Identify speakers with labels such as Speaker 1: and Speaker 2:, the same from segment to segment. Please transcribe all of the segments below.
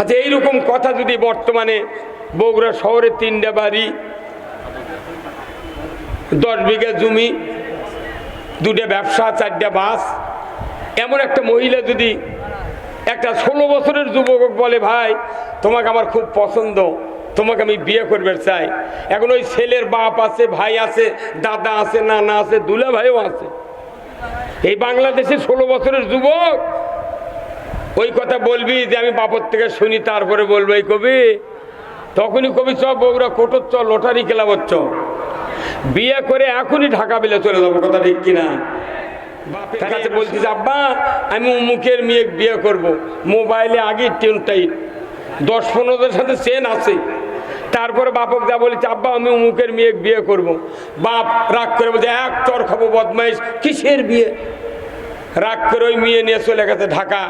Speaker 1: আচ্ছা এইরকম কথা যদি বর্তমানে বগুড়া শহরে তিনটা বাড়ি, দশ বিঘা জমি দুটা ব্যবসা, চারটা বাস, এমন একটা মহিলা যদি একটা ষোলো বছরের যুবক বলে, ভাই, তোমাকে আমার খুব পছন্দ, তোমাকে আমি বিয়ে করবে চাই। এখন ওই ছেলের বাপ আছে, ভাই আছে, দাদা আছে, নানা আছে দুলা ভাইও আছে। এই বাংলাদেশে ষোলো বছরের যুবক ওই কথা বলবি যে আমি বাপর থেকে শুনি তারপরে বলব এই কবি? তখনই কবি চ বগুড়া কোটর চ লটারি খেলা চ। বিয়ে করে এখনই ঢাকা বিলে চলে যাব কথা ঠিক কিনা? তার কাছে বলছিস আব্বা আমি উমুকের মেয়ে বিয়ে করব। মোবাইলে আগে টেনটাই দশ পনেরোদের সাথে চেন আছে। তারপরে বাপক যা বলেছে আব্বা আমি উমুকের মেয়ে বিয়ে করব। বাপ রাগ করে বলছে এক চর খাব বদমাইশ কিসের বিয়ে? রাগ করে ওই মেয়ে নিয়ে চলে গেছে ঢাকা।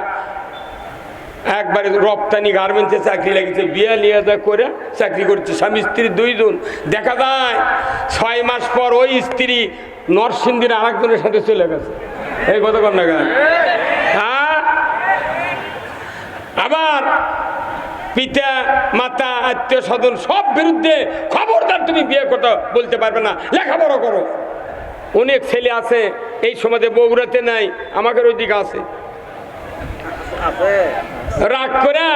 Speaker 1: একবারে রপ্তানি গার্মেন্টসে চাকরি লাগিয়েছে বিয়ে যা করে চাকরি করছে, স্বামী, স্ত্রী দুইজন। দেখা যায়, ছয় মাস পর ওই স্ত্রী নরসিংদীর আরেকজনের সাথে চলে গেছে। এই কত কম টাকা হ্যাঁ? আবার পিতা, মাতা, আত্মীয় স্বজন সব বিরুদ্ধে খবরদার তুমি বিয়ে করতে বলতে পারবে না। লেখাপড়া করো। অনেক ছেলে আছে, এই সমাজে বগুড়াতে নাই আমাকে ওই দিকে আছে। রাগ করে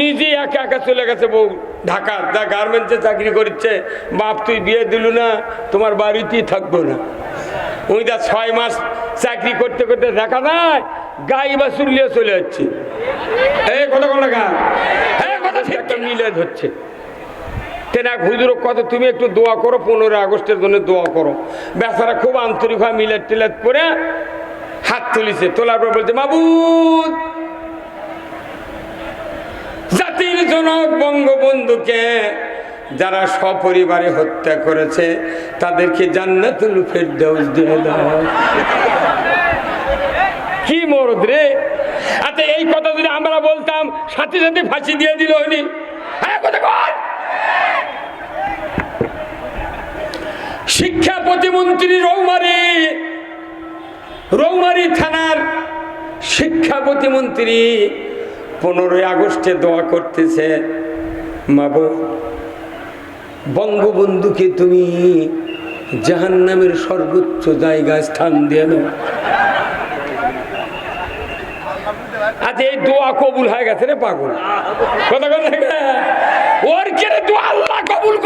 Speaker 1: নিজে একা একা চলে গেছে বউ ঢাকা। যা গার্মেন্টসে চাকরি করছে বাপ তুই বিয়ে দিল না তোমার বাড়িতেই থাকব না। উনি যা ছয় মাস চাকরি করতে করতে দেখা যায় গাই বা চুলিয়ে চলে যাচ্ছে। এই কথা কোন গা। হ্যাঁ কথা একটা মিলে ধরছে তেনা হুজুর কত তুমি একটু দোয়া করো পনেরো আগস্টের জন্য দোয়া করো। বেচারা খুব আন্তরিক হয় মিলাদ টিলাদ করে হাত তুলিছে। তোলার পর বলছে মাবুদ জাতির জনক বঙ্গবন্ধুকে যারা সপরিবারে হত্যা করেছে, তাদেরকে জান্নাতুল ফেরদৌস দিয়ে দাও। কি মরদ রে? আচ্ছা এই কথা যদি আমরা বলতাম, সাথে সাথে ফাঁসি দিয়ে দিল হয়নি। হ্যাঁ শিক্ষা প্রতিমন্ত্রী রৌমারি রৌমারি থানার শিক্ষা প্রতিমন্ত্রী পনেরোই আগস্টে দোয়া করতেছে মাবো বঙ্গবন্ধুকে তুমি জাহান নামের সর্বোচ্চ জায়গায় স্থান দিয়ে দাও এই দোয়া কবুল রে পাগল। কথা ওর কবুল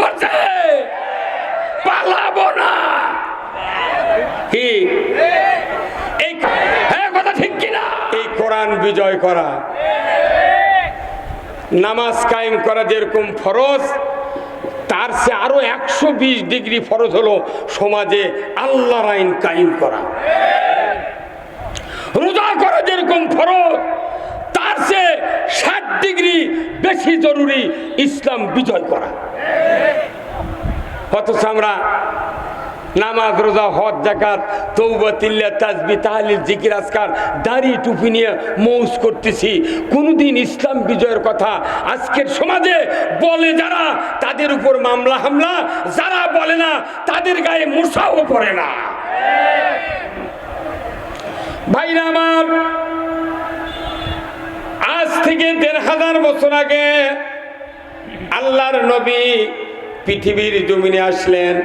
Speaker 1: এই হ্যাঁ কথা ঠিক এই কোরআন বিজয় করা। নামাজ কায়েম করা যেরকম ফরজ, তার সে আরও একশো ডিগ্রি ফরজ হলো সমাজে আল্লাহর আইন কায়েম করা। রোজা করা যেরকম ফরজ, তার সে ষাট ডিগ্রি বেশি জরুরি ইসলাম বিজয় করা। অথচ আমরা নামাজ, রোজা, হজ জাকাত তৌবা তিল্লা তাজবি, তাহলিল, জিকির, আজকার, দাড়ি, টুপি নিয়ে মৌজ করতেছি। কোনোদিন ইসলাম বিজয়ের কথা আজকের সমাজে বলে যারা, তাদের উপর মামলা, হামলা, যারা বলে না, তাদের গায়ে মশাও পড়ে না। ভাইরা আমার, আজ থেকে দেড় হাজার বছর আগে আল্লাহর নবী পৃথিবীর জমিনে আসলেন।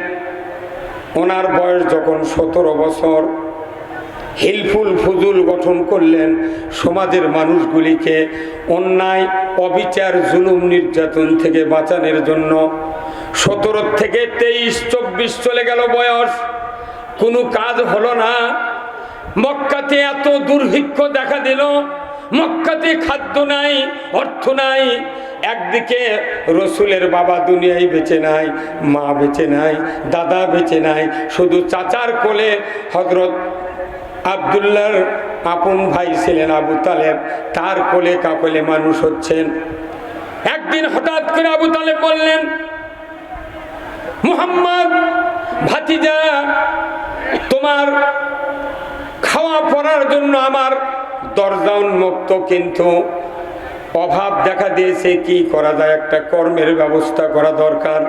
Speaker 1: ওনার বয়স যখন সতেরো বছর, হিলফুল ফুজুল গঠন করলেন সমাজের মানুষগুলিকে অন্যায়, অবিচার, জুলুম, নির্যাতন থেকে বাঁচানোর জন্য। সতেরো থেকে তেইশ, চব্বিশ চলে গেল বয়স। কোনো কাজ হলো না। মক্কাতে এত দুর্ভিক্ষ দেখা দিল। মক্কাতে খাদ্য নাই, অর্থ নাই। একদিকে রসুলের বাবা দুনিয়ায় বেঁচে নাই, মা বেঁচে নাই, দাদা বেঁচে নাই, শুধু চাচার কোলে হজরত আবদুল্লার আপন ভাই ছিলেন আবু তালেব, তার কোলে কাকলে মানুষ হচ্ছেন। একদিন হঠাৎ করে আবু তালেব বললেন, মুহাম্মদ, ভাতিজা, তোমার খাওয়া পড়ার জন্য আমার দরজা উন্মুক্ত কিন্তু অভাব দেখা দিয়েছে, কি করা যায়? একটা কর্মের ব্যবস্থা করা দরকার।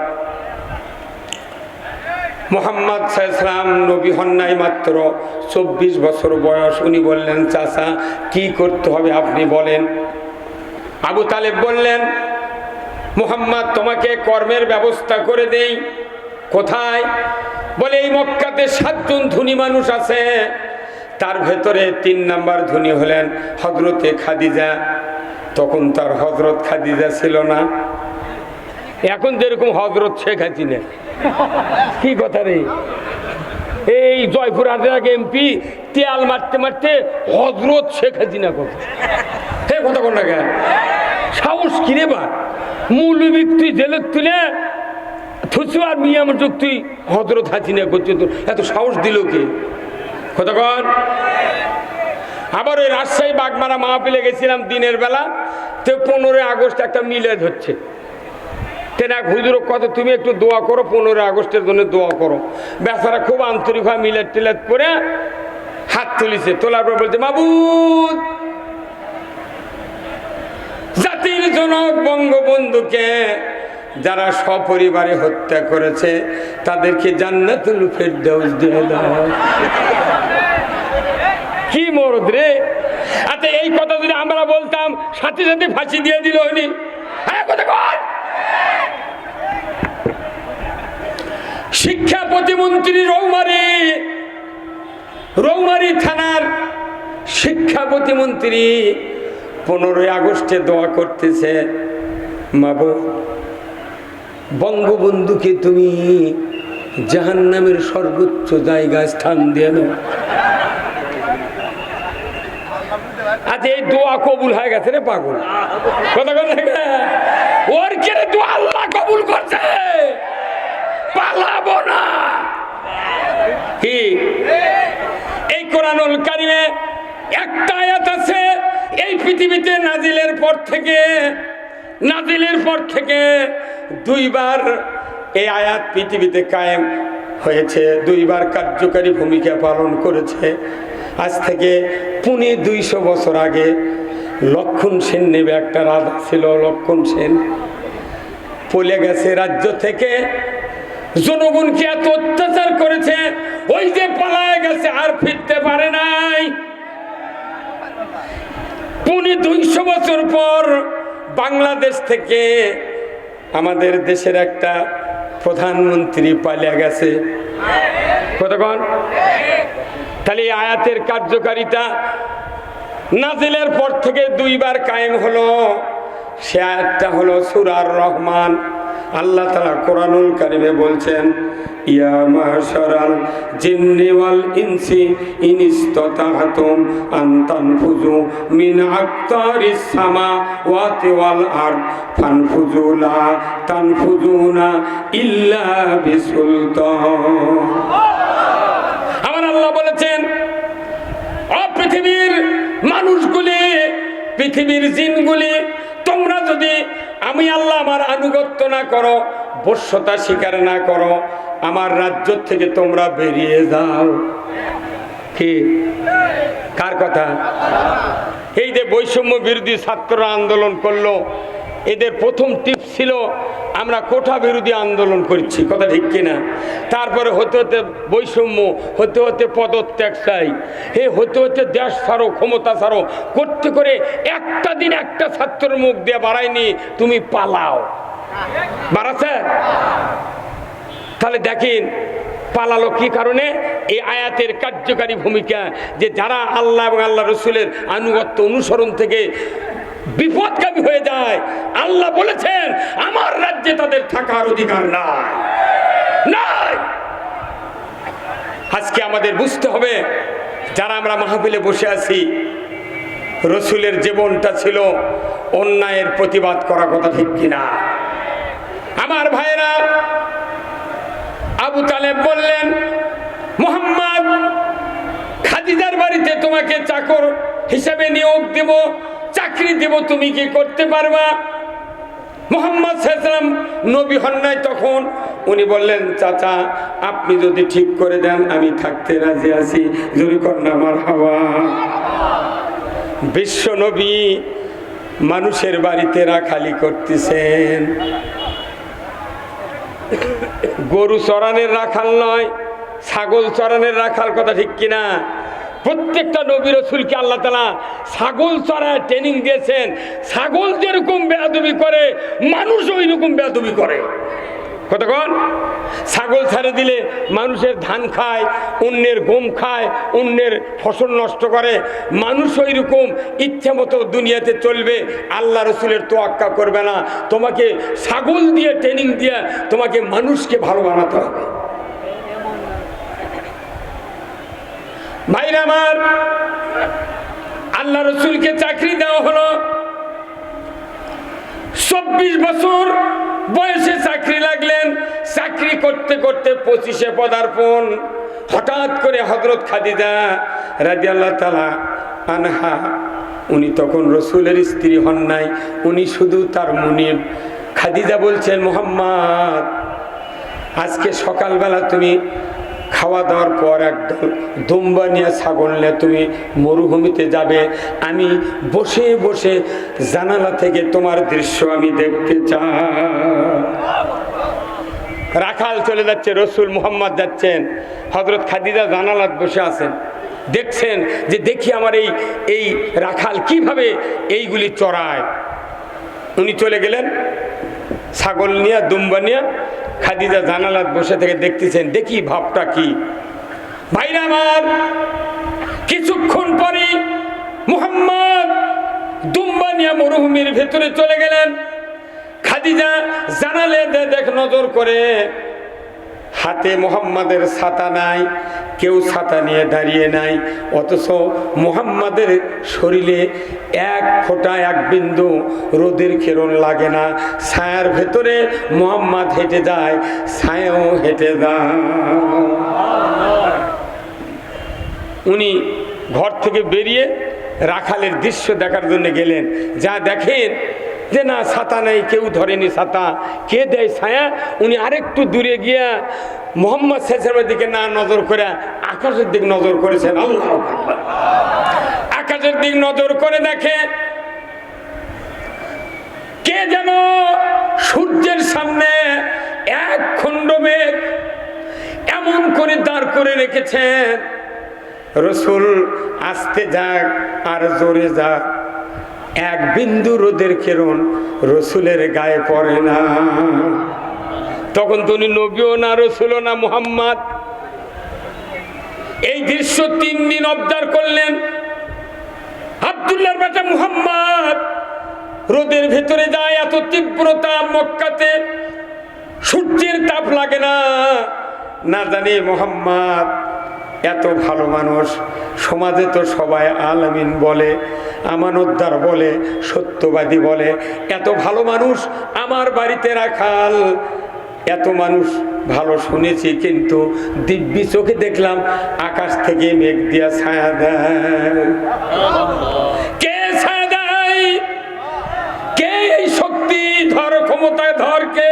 Speaker 1: মোহাম্মদ সাহসালাম নবী হন্যায় মাত্র। চব্বিশ বছর বয়স, উনি বললেন, চাচা, কি করতে হবে আপনি বলেন। আবু তালেব বললেন, মোহাম্মদ, তোমাকে কর্মের ব্যবস্থা করে দেই। কোথায়? বলে, এই মক্কাতে সাতজন ধনী মানুষ আছে। তার ভেতরে তিন নাম্বার ধনী হলেন হজরতে খাদিজা। তখন তার হজরত খাদিজা ছিল না। এখন যেরকম হজরত শেখ হাসিনা। কি কথা রে? এই জয়পুর আগে এমপি তেল মারতে মারতে হজরত শেখ হাসিনা কথা হে কথা কোন না সাহস কিনে বা? মৌলবিক তুই জেলে তুলে থুসু মিয়াম চোখ তুই হজরত হাসিনা করছে এত সাহস দিল কে? কথা কন। আবার ওই রাজশাহী বাগমারা মাহফিলে গেছিলাম দিনের বেলা, তো পনেরোই আগস্ট একটা মিলে হচ্ছে। তেনা হুজুর, কত, তুমি একটু দোয়া করো, পনেরোই আগস্টের জন্য দোয়া করো। বেচারা খুব আন্তরিক হয় মিলেট টিলেট করে হাত তুলিছে। তোলার পর বলছে, মাবুদ, জাতির জনক বঙ্গবন্ধুকে যারা সপরিবারে হত্যা করেছে, তাদেরকে জান্নাতুল ফেরদাউস দিয়ে দাও। কি মরদ রে। আচ্ছা এই কথা যদি আমরা বলতাম, সাথে সাথে ফাঁসি দিয়ে দিল উনি হ্যাঁ শিক্ষা প্রতিমন্ত্রী রৌমারি রৌমারি থানার শিক্ষা প্রতিমন্ত্রী পনেরোই আগস্টে দোয়া করতেছে মাবো বঙ্গবন্ধুকে তুমি জাহান্নামের সর্বোচ্চ জায়গায় স্থান দিয়ে এই দোয়া কবুল হয়ে গেছে রে পাগল। কথা কথা ওর কে রে দোয়া আল্লাহ কবুল করছে? পালাবো না। কি? এই কোরআনুল কারিমে একটা আয়াত আছে, এই পৃথিবীতে নাজিলের পর থেকে, নাজিলের পর থেকে দুইবার এই আয়াত পৃথিবীতে কায়েম হয়েছে, দুইবার কার্যকারী ভূমিকা পালন করেছে। আজ থেকে পুনে দুইশো বছর আগে লক্ষণ সেন নেবে একটা রাজা ছিল, লক্ষণ সেন। পলে গেছে রাজ্য থেকে। জনগণকে এত অত্যাচার করেছে, ওই যে পালায় গেছে, আর ফিরতে পারে নাই। পুনে দুইশো বছর পর বাংলাদেশ থেকে আমাদের দেশের একটা প্রধানমন্ত্রী পালিয়ে গেছে। কতক্ষণ? তাহলে আয়াতের কার্যকারিতা নাজিলের পর থেকে দুইবার কায়েম হলো। সে আয়াতটা হলো সুরার রহমান। আল্লাহ তালা কোরআনুল কারিমে বলছেন, ইয়া মাশারাল জিন্নি ওয়াল ইনসি ওয়াল তানফুজুনা ইল্লা আল্লাহ বলেছেন পৃথিবীর মানুষগুলি, পৃথিবীর জিনগুলি, তোমরা যদি আমি আল্লাহ আমার আনুগত্য না করো, বশ্যতা স্বীকার না করো, আমার রাজ্য থেকে তোমরা বেরিয়ে যাও। কি? কার কথা? এই যে বৈষম্য বিরোধী ছাত্ররা আন্দোলন করল এদের প্রথম টিপস ছিল, আমরা কোঠা বিরোধী আন্দোলন করছি। কথা ঠিক কিনা? তারপরে হতে হতে বৈষম্য, হতে হতে পদত্যাগ চাই। হে, হতে হতে দেশ ছাড়ো, ক্ষমতা ছাড়ো, করতে করে একটা দিন একটা ছাত্রের মুখ দিয়ে বাড়ায়নি, তুমি পালাও। বাড়াচ্ছে? তাহলে দেখেন, পালালো কি কারণে? এই আয়াতের কার্যকারী ভূমিকা যে যারা আল্লাহ এবং আল্লাহ রসুলের আনুগত্য অনুসরণ থেকে বিপদগামী হয়ে যায়। আল্লাহ বলেছেন, আমার রাজ্যে তাদের থাকার অধিকার নাই। নাই! আজকে আমাদের বুঝতে হবে, যারা আমরা মাহফিলে বসে আছি, রসুলের জীবনটা ছিল অন্যায়ের প্রতিবাদ করা কথা ঠিক কিনা? আমার ভাইরা আবু তালেব বললেন, মোহাম্মদ, খাদিজার বাড়িতে তোমাকে চাকর হিসাবে নিয়োগ দেব। চাকরি দেব, তুমি কি করতে পারবা? মোহাম্মদ সাল্লাম নবী হন নাই তখন। উনি বললেন, চাচা, আপনি যদি ঠিক করে দেন, আমি থাকতে রাজি আছি। জুরি কন্যা আমার হাওয়া। বিশ্ব নবী মানুষের বাড়িতে রাখালি করতেছেন। গরু চরানের রাখাল নয়, ছাগল চরানের রাখাল কথা ঠিক কিনা? প্রত্যেকটা নবী রসুলকে আল্লাহ তালা ছাগল চড়ায় ট্রেনিং দিয়েছেন। ছাগল যেরকম বেয়াদবি করে, মানুষ ওই রকম বেয়াদবি করে। কতক্ষণ ছাগল ছেড়ে দিলে মানুষের ধান খায়, অন্যের গম খায়, অন্যের ফসল নষ্ট করে। মানুষ ওই রকম ইচ্ছে মতো দুনিয়াতে চলবে, আল্লাহ রসুলের তোয়াক্কা করবে না। তোমাকে ছাগল দিয়ে ট্রেনিং দিয়ে তোমাকে মানুষকে ভালো বানাতে হবে। ভাইরা আমার, আল্লাহ রসুলকে চাকরি দেওয়া হলো। চব্বিশ বছর বয়সে চাকরি লাগলেন। চাকরি করতে করতে পঁচিশে পদার্পণ। হঠাৎ করে হজরত খাদিজা রাজি আল্লাহ তালা আনহা, উনি তখন রসুলের স্ত্রী হন নাই। উনি শুধু তার মুনিব। খাদিজা বলছেন, মোহাম্মদ, আজকে সকালবেলা তুমি খাওয়া দাওয়ার পর একদল দুম্বা নিয়ে ছাগল নিয়ে তুমি মরুভূমিতে যাবে। আমি বসে বসে জানালা থেকে তোমার দৃশ্য আমি দেখতে চাই। রাখাল চলে যাচ্ছে, রসুল মুহাম্মদ যাচ্ছেন হজরত খাদিজা জানালাত বসে আছেন। দেখছেন যে দেখি আমার এই এই রাখাল কীভাবে এইগুলি চড়ায়। উনি চলে গেলেন। ছাগল নিয়ে, দুম্বা নিয়ে খাদিজা জানালাত বসে থেকে দেখতেছেন, দেখি ভাবটা কি? ভাইরা আমার, কিছুক্ষণ পরে মুহাম্মদ দুম্বা নিয়ে মরুভূমির ভেতরে চলে গেলেন। খাদিজা জানালে দেখ নজর করে। হাতে মোহাম্মদের ছাতা নাই, কেউ ছাতা নিয়ে দাঁড়িয়ে নাই, অথচ মোহাম্মদের শরীরে এক ফোঁটা, এক বিন্দু রোদের কিরণ লাগে না। ছায়ার ভেতরে মোহাম্মদ হেঁটে যায়, ছায়াও হেঁটে যায়। উনি ঘর থেকে বেরিয়ে রাখালের দৃশ্য দেখার জন্য গেলেন। যা দেখেন যে না ছাতা নেই, কেউ ধরেনি ছাতা কে দেয় ছায়া? উনি আরেকটু দূরে গিয়া মোহাম্মদ শেষের দিকে না নজর করে আকাশের দিক নজর করেছেন। আল্লাহ আকাশের দিক নজর করে দেখে কে যেন সূর্যের সামনে এক খণ্ড মেঘ এমন করে দাঁড় করে রেখেছেন। রসুল, আসতে যাক আর জোরে যাক। এক বিন্দু রোদের কিরণ রসুলের গায়ে পড়ে না। তখন তো উনি নবীও না, রসুলও না, মুহাম্মদ। এই দৃশ্য তিন দিন অবজার করলেন। আবদুল্লাহর বেটা মুহাম্মদ রোদের ভেতরে যায়, এত তীব্রতা মক্কাতে। সূর্যের তাপ লাগে না। না জানি মোহাম্মদ এত ভালো মানুষ। সমাজে তো সবাই আলামিন বলে, আমানতদার বলে, সত্যবাদী বলে। এত ভালো মানুষ আমার বাড়িতে রাখাল। এত মানুষ ভালো শুনেছি, কিন্তু দিব্যি চোখে দেখলাম আকাশ থেকে মেঘ দিয়া ছায়া দেয়। কে ছায়া কে শক্তি? ধর ক্ষমতায় ধর কে?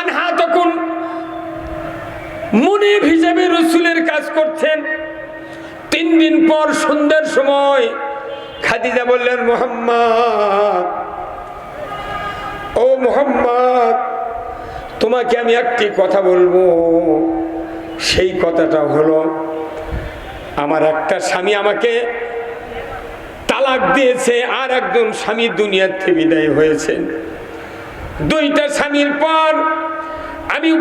Speaker 1: আনহা তখন মুনিব হিসেবে রসুলের কাজ করছেন। তিন দিন পর সন্ধ্যার সময় খাদিজা বললেন, মোহাম্মদ, ও মোহাম্মদ, তোমাকে আমি একটি কথা বলব। সেই কথাটা হলো, আমার একটা স্বামী আমাকে তালাক দিয়েছে, আর একজন স্বামী দুনিয়ার থেকে বিদায় হয়েছেন। দুইটা স্বামীর পর আমি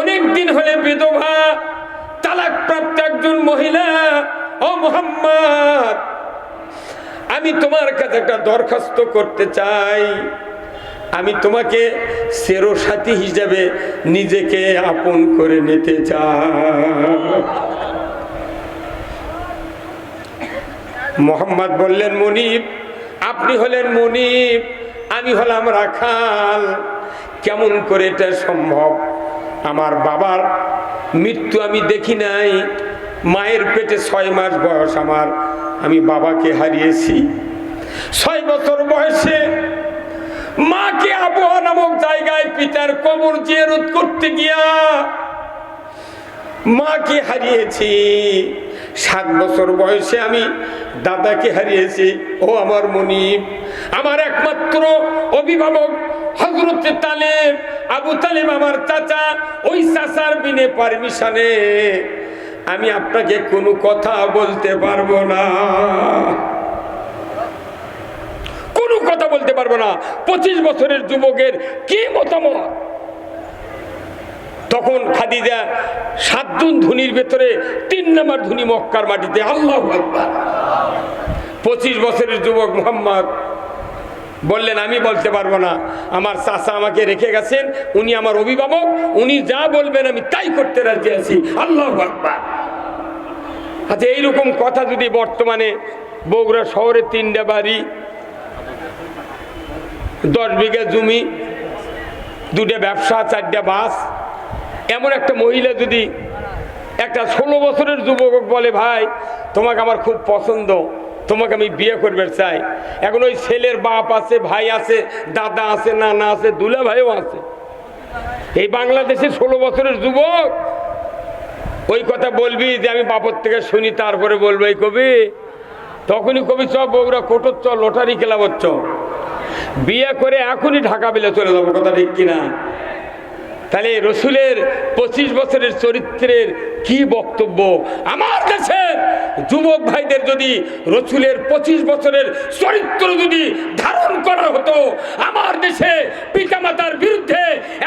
Speaker 1: অনেক দিন হলে বিধবা, তালাক প্রাপ্ত একজন মহিলা। ও মোহাম্মদ, আমি তোমার কাছে একটা দরখাস্ত করতে চাই। আমি তোমাকে সেরো সাথী হিসাবে নিজেকে আপন করে নিতে চাই। মোহাম্মদ বললেন, মনিব, আপনি হলেন মনিব, আমি হলাম রাখাল। কেমন করে এটা সম্ভব? আমার বাবার মৃত্যু আমি দেখি নাই। মায়ের পেটে ছয় মাস বয়স আমার। আমি বাবাকে হারিয়েছি। ছয় বছর বয়সে মাকে আবহাওয়া নামক জায়গায় পিতার কবর জিয়ারত করতে গিয়া মাকে হারিয়েছি। সাত বছর বয়সে আমি দাদাকে হারিয়েছি। ও আমার মনিব। আমার একমাত্র অভিভাবক হজরত তালেব। আবু তালেব আমার চাচা। ওই চাচার বিনে পারমিশনে আমি আপনাকে কোনো কথা বলতে পারব না। কোনো কথা বলতে পারব না। পঁচিশ বছরের যুবকের কি মতামত? তখন খাদিজা সাতজন ধুনির ভেতরে তিন নম্বর ধুনি মক্কার মাটিতে আল্লাহ পঁচিশ বছরের যুবক মোহাম্মদ বললেন, আমি বলতে পারব না। আমার চাচা আমাকে রেখে গেছেন, উনি আমার অভিভাবক, উনি যা বলবেন আমি তাই করতে রাজি আছি। আল্লাহ আচ্ছা এইরকম কথা যদি বর্তমানে বগুড়া শহরে তিনটা বাড়ি, দশ বিঘা জমি দুটা ব্যবসা, চারটা বাস এমন একটা মহিলা যদি একটা ষোলো বছরের যুবক বলে, ভাই, তোমাকে আমার খুব পছন্দ, তোমাকে আমি বিয়ে করবে চাই। এখন ওই ছেলের বাপ আছে, ভাই আছে, দাদা আছে, নানা আছে, দুলা ভাইও আছে। এই বাংলাদেশে ষোলো বছরের যুবক, ওই কথা বলবি যে আমি বাপর থেকে শুনি, তারপরে বলব, এই কবি, তখনই কবি চ বগুড়া কোটর চ লটারি খেলাব চ বিয়ে করে এখনই ঢাকা বিলে চলে যাব, কথা ঠিক কিনা? তাহলে রসুলের পঁচিশ বছরের চরিত্রের কি বক্তব্য? আমার দেশের যুবক ভাইদের যদি রসুলের পঁচিশ বছরের চরিত্র যদি ধারণ করা হতো, আমার দেশে পিতামাতার বিরুদ্ধে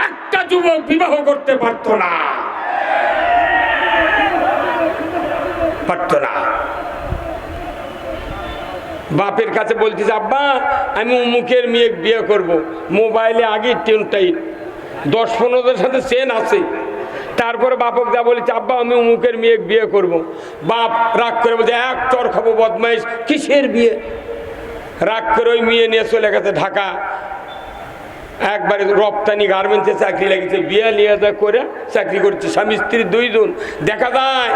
Speaker 1: একটা যুবক বিবাহ করতে পারতো না। পারতো না। বাপের কাছে বলতেছে, আব্বা, আমি উমুকের মেয়ে বিয়ে করব। মোবাইলে আগে টেনটাই দশ পনেরোদের সাথে চেন আছে। তারপরে বাপক যা বলেছে, আব্বা, আমি উমুকের মেয়ে বিয়ে করব। বাপ রাগ করে বলছে, এক চর খাব, বদমাইশ। কিসের বিয়ে? রাগ করে ওই মেয়ে নিয়ে চলে গেছে ঢাকা। একবারে রপ্তানি গার্মেন্টসে চাকরি লাগিয়েছে, বিয়ে নিয়ে করে চাকরি করছে স্বামী স্ত্রী দুইজন। দেখা যায়,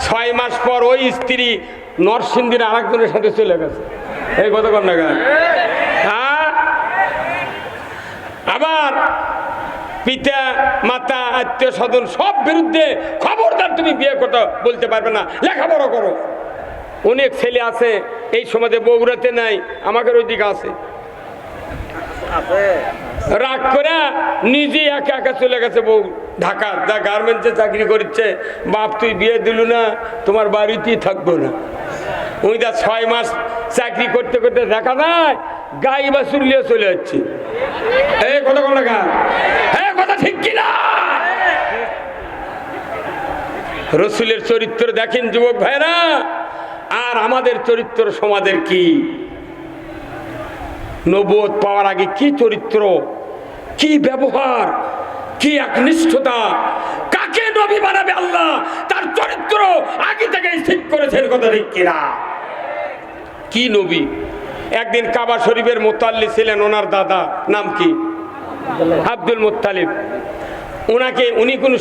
Speaker 1: ছয় মাস পর ওই স্ত্রী নরসিংদীর আরেকজনের সাথে চলে গেছে। এই কথা কম না হ্যাঁ? আবার পিতা মাতা আত্মীয় স্বজন সব বিরুদ্ধে খবরদার তুমি বিয়ে করতে বলতে পারবে না। লেখাপড়া করো। অনেক ছেলে আছে এই সমাজে বগুড়াতে নাই আমাদের ওইদিকে আছে। রাগ করে নিজে একা একা চলে গেছে বউ। ঢাকা যা গার্মেন্টসে চাকরি করছে বাপ তুই বিয়ে দিলু না তোমার বাড়িতেই থাকব না। উনি যা ছয় মাস চাকরি করতে করতে দেখা যায় গাই বা চুলিয়ে চলে যাচ্ছে। এই কথা কোন গা হ্যাঁ কথা ঠিক কিনা রসুলের চরিত্র দেখেন যুবক ভাইরা আর আমাদের চরিত্র সমাজের কি? নবোধ পাওয়ার আগে কি চরিত্র? কি ব্যবহার? কি একনিষ্ঠতা? কাকে নবী বানাবে আল্লাহ? তার চরিত্র আগে থেকে ঠিক করেছেন কথা ঠিক কিনা? কি নবী? একদিন কাবা শরীফের মোতাল্লি ছিলেন ওনার দাদা, নাম কি? আব্দুল মোত্তালিব। ওনাকে উনি কোনো